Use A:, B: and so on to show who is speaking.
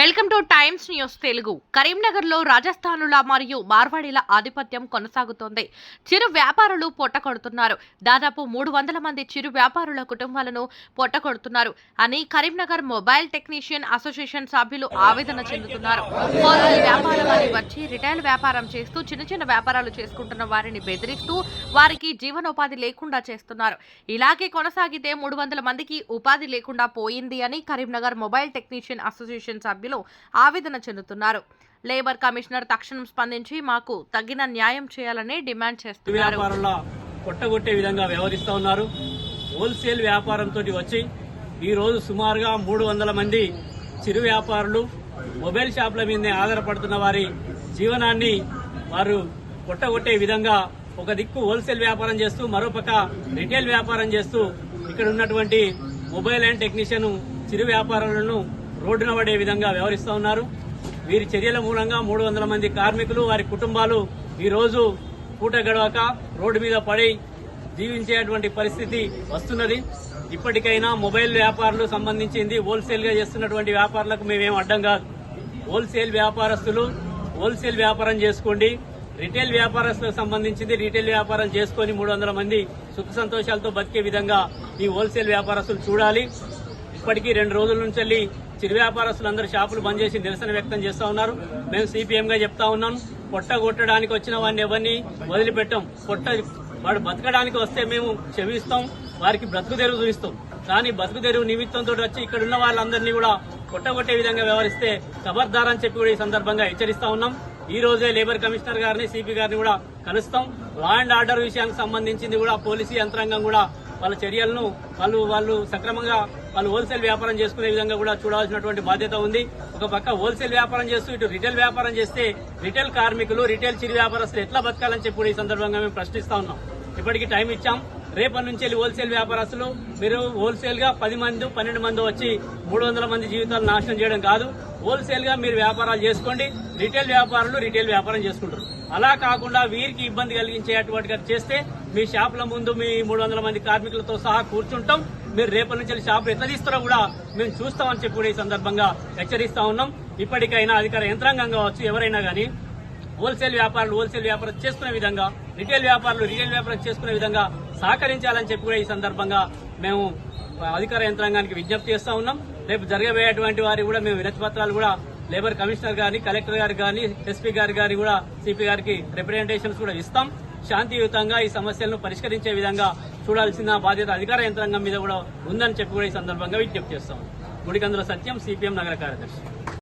A: Welcome to Times News Telugu. కరీంనగర్లో రాజస్థానుల మరియు మార్వాడీల ఆధిపత్యం కొనసాగుతోంది. చిరు వ్యాపారులు పొట్టకొడుతున్నారు దాదాపు మూడు వందల మంది చిరు వ్యాపారుల కుటుంబాలను పొట్టకొడుతున్నారు అని కరీంనగర్ మొబైల్ టెక్నీషియన్ అసోసియేషన్ సభ్యులు ఆవేదన చెందుతున్నారు. హోల్సేల్ వ్యాపారం అని వచ్చి రిటైల్ వ్యాపారం చేస్తూ చిన్న చిన్న వ్యాపారాలు చేసుకుంటున్న వారిని బెదిరిస్తూ వారికి జీవనోపాధి లేకుండా చేస్తున్నారు. ఇలాగే కొనసాగితే మూడు వందల మందికి ఉపాధి లేకుండా పోయింది అని కరీంనగర్ మొబైల్ టెక్నీషియన్ అసోసియేషన్ సభ్యులు ఆవేదన చెందుతున్నారు. లేబర్ కమిషనర్ తక్షణం స్పందించి మాకు తగిన న్యాయం చేయాలని డిమాండ్ చేస్తున్నారు.
B: కొట్టగొట్టే విధంగా వ్యవహరిస్తూ ఉన్నారు. హోల్సేల్ వ్యాపారంతో వచ్చి ఈ రోజు సుమారుగా మూడు వందల మంది చిరు వ్యాపారులు మొబైల్ షాపుల మీదనే ఆధారపడుతున్న వారి జీవనాన్ని వారు కొట్టగొట్టే విధంగా ఒక దిక్కు హోల్సేల్ వ్యాపారం చేస్తూ మరోపక్క రిటైల్ వ్యాపారం చేస్తూ ఇక్కడ ఉన్నటువంటి మొబైల్ అండ్ టెక్నీషియన్ చిరు వ్యాపారులను రోడ్డున పడే విధంగా వ్యవహరిస్తూ ఉన్నారు. వీరి చర్యల మూలంగా మూడు వందల మంది కార్మికులు వారి కుటుంబాలు ఈరోజు రోజు పూట గడవక రోడ్డు మీద పడి జీవించేటువంటి పరిస్థితి వస్తున్నది. ఇప్పటికైనా మొబైల్ వ్యాపారులు సంబంధించింది హోల్సేల్గా చేస్తున్నటువంటి వ్యాపారులకు మేమేం అడ్డం కాదు. హోల్సేల్ వ్యాపారస్తులు హోల్సేల్ వ్యాపారం చేసుకోండి. రిటైల్ వ్యాపారస్తులకు సంబంధించింది రిటైల్ వ్యాపారం చేసుకొని మూడు వందల మంది సుఖ సంతోషాలతో బతికే విధంగా ఈ హోల్సేల్ వ్యాపారస్తులు చూడాలి. ఇప్పటికీ రెండు రోజుల నుంచి వెళ్ళి చిరు వ్యాపారస్తులందరూ షాపులు బంద్ చేసి నిరసన వ్యక్తం చేస్తా ఉన్నారు. మేము సిపిఎం గా చెప్తా ఉన్నాం. పొట్ట కొట్టడానికి వచ్చిన వాడిని ఎవరిని వదిలిపెట్టాం. పొట్ట వాడు బతకడానికి వస్తే మేము క్షమిస్తాం. వారికి బ్రతుకు తెరువు చూపిస్తాం. కానీ బతుకు తెరువు నిమిత్తంతో వచ్చి ఇక్కడ ఉన్న వాళ్ళందరినీ కూడా కొట్టగొట్టే విధంగా వ్యవహరిస్తే ఖబర్దార్ అని చెప్పి కూడా ఈ సందర్భంగా హెచ్చరిస్తా ఉన్నాం. ఈ రోజే లేబర్ కమిషనర్ గారిని సిపి గారిని కూడా కలుస్తాం. లా అండ్ ఆర్డర్ విషయానికి సంబంధించింది కూడా పోలీసు యంత్రాంగం కూడా వాళ్ళ చర్యలను వాళ్ళు వాళ్ళు సక్రమంగా వాళ్ళు హోల్సేల్ వ్యాపారం చేసుకునే విధంగా కూడా చూడాల్సినటువంటి బాధ్యత ఉంది. ఒక పక్క హోల్సేల్ వ్యాపారం చేస్తూ ఇటు రిటైల్ వ్యాపారం చేస్తే రిటైల్ కార్మికులు రిటైల్ చిరు వ్యాపారస్తులు ఎట్లా బతకాలని చెప్పి ఈ సందర్భంగా మేము ప్రశ్నిస్తా ఉన్నాం. ఇప్పటికి టైం ఇచ్చాం. రేపటి నుంచి వెళ్ళి హోల్సేల్ వ్యాపారస్తులు మీరు హోల్సేల్గా పది మంది పన్నెండు మంది వచ్చి మూడు వందల మంది జీవితాలు నాశనం చేయడం కాదు. హోల్సేల్గా మీరు వ్యాపారాలు చేసుకోండి. రిటైల్ వ్యాపారులు రిటైల్ వ్యాపారం చేసుకుంటారు. అలా కాకుండా వీరికి ఇబ్బంది కలిగించేటువంటి చేస్తే మీ షాపుల ముందు మీ మూడు వందల మంది కార్మికులతో సహా కూర్చుంటాం. మీరు రేపటి నుంచి షాపులు ఎట్లా తీస్తారో కూడా మేము చూస్తామని చెప్పి కూడా ఈ సందర్భంగా హెచ్చరిస్తా ఉన్నాం. ఇప్పటికైనా అధికార యంత్రాంగం కావచ్చు ఎవరైనా కానీ హోల్సేల్ వ్యాపారులు హోల్సేల్ వ్యాపారం చేసుకునే విధంగా రిటైల్ వ్యాపారులు రిటైల్ వ్యాపారం చేసుకునే విధంగా సహకరించాలని చెప్పి కూడా ఈ సందర్భంగా మేము అధికార యంత్రాంగానికి విజ్ఞప్తి చేస్తా ఉన్నాం. రేపు జరగబోయేటువంటి వారి కూడా మేము వినతి పత్రాలు కూడా లేబర్ కమిషనర్ గారిని కలెక్టర్ గారికి కానీ ఎస్పీ గారి గారి కూడా సిపి గారికి రిప్రజెంటేషన్స్ కూడా ఇస్తాం. శాంతియుతంగా ఈ సమస్యలను పరిష్కరించే విధంగా చూడాల్సిన బాధ్యత అధికార యంత్రాంగం మీద కూడా ఉందని చెప్పి కూడా ఈ సందర్భంగా విజ్ఞప్తి చేస్తాం. గుడికందుల సత్యం సిపిఎం నగర కార్యదర్శి.